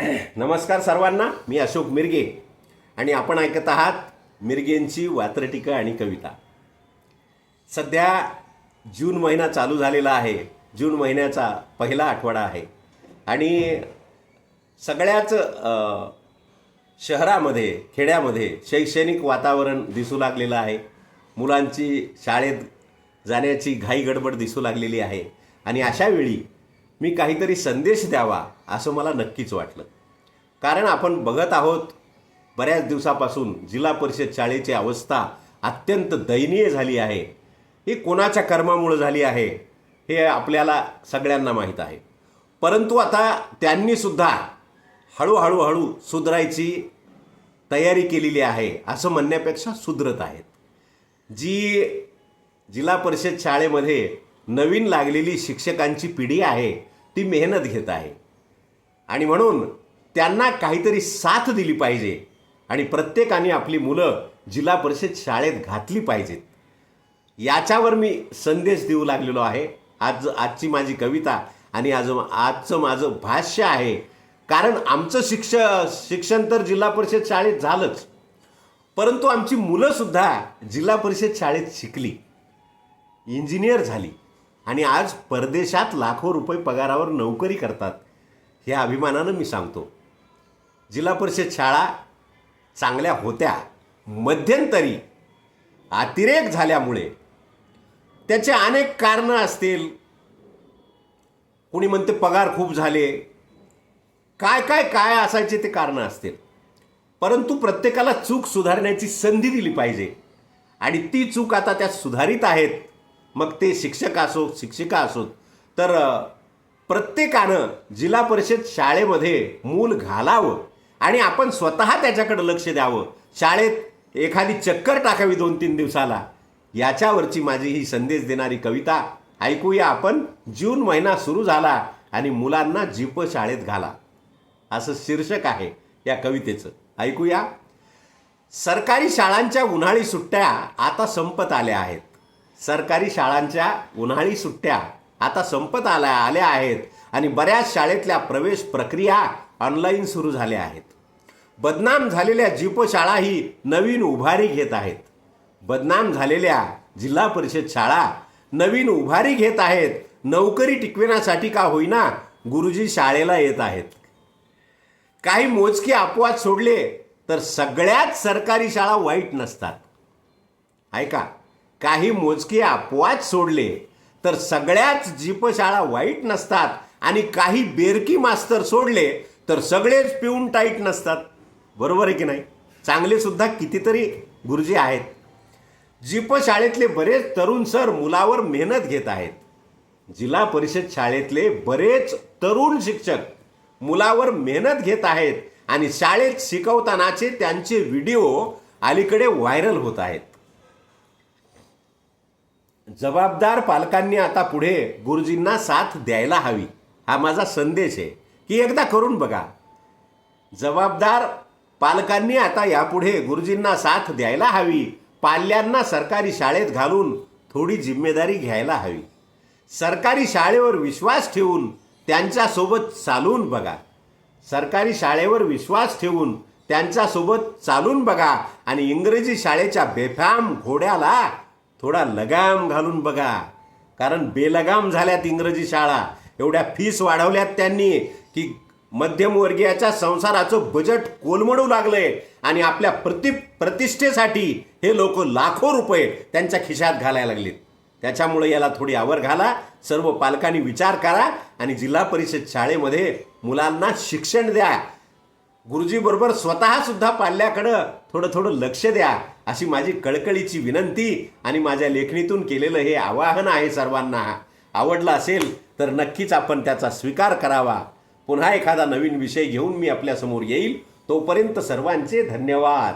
नमस्कार सर्वांना मी अशोक मिरगे आणि आपण ऐकत आहात मिरगेंची वात्रटिका आणि कविता. सध्या जून महिना चालू झालेला आहे जून महिन्याचा पहिला आठवडा आहे आणि सगळ्याच शहरामध्ये खेड्यामध्ये शैक्षणिक वातावरण दिसू लागलेलं आहे. मुलांची शाळेत जाण्याची घाई गडबड दिसू लागलेली आहे आणि अशावेळी मी काहीतरी संदेश द्यावा असं मला नक्कीच वाटलं. कारण आपण बघत आहोत बऱ्याच दिवसापासून जिल्हा परिषद शाळेची अवस्था अत्यंत दयनीय झाली आहे. ही कोणाच्या कर्मामुळं झाली आहे हे आपल्याला सगळ्यांना माहीत आहे. परंतु आता त्यांनीसुद्धा हळूहळू हळू सुधारायची तयारी केलेली आहे असं म्हणण्यापेक्षा सुधरत आहेत. जी जिल्हा परिषद शाळेमध्ये नवीन लागलेली शिक्षकांची पिढी आहे ती मेहनत घेत आहे. आणि म्हणून त्यांना काहीतरी साथ दिली पाहिजे आणि प्रत्येकाने आपली मुलं जिल्हा परिषद शाळेत घातली पाहिजेत. याच्यावर मी संदेश देऊ लागलेलो आहे. आज आजची माझी कविता आणि आज आजचं माझं भाष्य आहे. कारण आमचं शिक्ष शिक्षण तर जिल्हा परिषद शाळेत झालंच. परंतु आमची मुलंसुद्धा जिल्हा परिषद शाळेत शिकली. इंजिनियर झाली. आणि आज परदेशात लाखो रुपये पगारावर नोकरी करतात हे अभिमानानं मी सांगतो. जिल्हा परिषद शाळा चांगल्या होत्या मध्यंतरी अतिरेक झाल्यामुळे त्याचे अनेक कारणं असतील. कोणी म्हणते पगार खूप झाले. काय काय काय असायचे ते कारणं असतील. परंतु प्रत्येकाला चूक सुधारण्याची संधी दिली पाहिजे. आणि ती चूक आता त्या सुधारित आहेत. मग ते शिक्षक असो शिक्षिका असोत तर प्रत्येकानं जिल्हा परिषद शाळेमध्ये मूल घालावं आणि आपण स्वतः त्याच्याकडे लक्ष द्यावं. शाळेत एखादी चक्कर टाकावी दोन तीन दिवसाला. याच्यावरची माझी ही संदेश देणारी कविता ऐकूया आपण. जून महिना सुरू झाला आणि मुलांना जीप शाळेत घाला. असं शीर्षक आहे या कवितेचं. ऐकूया. सरकारी शाळांच्या उन्हाळी सुट्ट्या आता संपत आल्या आहेत. सरकारी शाळांच्या उन्हाळी सुट्ट्या आता संपत आल्या आल्या आहेत आणि बऱ्याच शाळेतल्या प्रवेश प्रक्रिया ऑनलाईन सुरू झाल्या आहेत. बदनाम झालेल्या जीप शाळाही नवीन उभारी घेत आहेत. बदनाम झालेल्या जिल्हा परिषद शाळा नवीन उभारी घेत आहेत. नोकरी टिकविण्यासाठी का होईना गुरुजी शाळेला येत आहेत. काही मोजके अपवाद सोडले तर सगळ्याच सरकारी शाळा वाईट नसतात. ऐका काही मोजके अपवाद सोडले तर सगळ्याच जीपशाळा वाईट नसतात आणि काही बेरकी मास्तर सोडले तर सगळेच पिऊन टाईट नसतात. बरोबर आहे की नाही? चांगलेसुद्धा कितीतरी गुरुजी आहेत. जीप शाळेतले बरेच तरुण सर मुलावर मेहनत घेत आहेत. जिल्हा परिषद शाळेतले बरेच तरुण शिक्षक मुलावर मेहनत घेत आहेत आणि शाळेत शिकवतानाचे त्यांचे व्हिडिओ अलीकडे व्हायरल होत आहेत. जबाबदार पालकांनी आता पुढे गुरुजींना साथ द्यायला हवी. हा माझा संदेश आहे की एकदा करून बघा. जबाबदार पालकांनी आता यापुढे गुरुजींना साथ द्यायला हवी पाल्यांना सरकारी शाळेत घालून थोडी जिम्मेदारी घ्यायला हवी. सरकारी शाळेवर विश्वास ठेवून त्यांच्यासोबत चालून बघा. सरकारी शाळेवर विश्वास ठेवून त्यांच्यासोबत चालून बघा आणि इंग्रजी शाळेच्या बेफाम घोड्याला थोडा लगाम घालून बघा. कारण बेलगाम झाल्यात इंग्रजी शाळा. एवढ्या फीस वाढवल्यात त्यांनी की मध्यमवर्गीयाच्या संसाराचं बजेट कोलमडू लागलंय. आणि आपल्या प्रति प्रतिष्ठेसाठी हे लोक लाखो रुपये त्यांच्या खिशात घालायला लागलेत. त्याच्यामुळे याला थोडी आवर घाला. सर्व पालकांनी विचार करा आणि जिल्हा परिषद शाळेमध्ये मुलांना शिक्षण द्या. गुरुजीबरोबर स्वतःसुद्धा पाल्याकडं थोडं थोडं लक्ष द्या अशी माझी कळकळीची विनंती आणि माझ्या लेखणीतून केलेलं हे आवाहन आहे सर्वांना. आवडलं असेल तर नक्कीच आपण त्याचा स्वीकार करावा. पुन्हा एखादा नवीन विषय घेऊन मी आपल्यासमोर येईल. तोपर्यंत सर्वांचे धन्यवाद.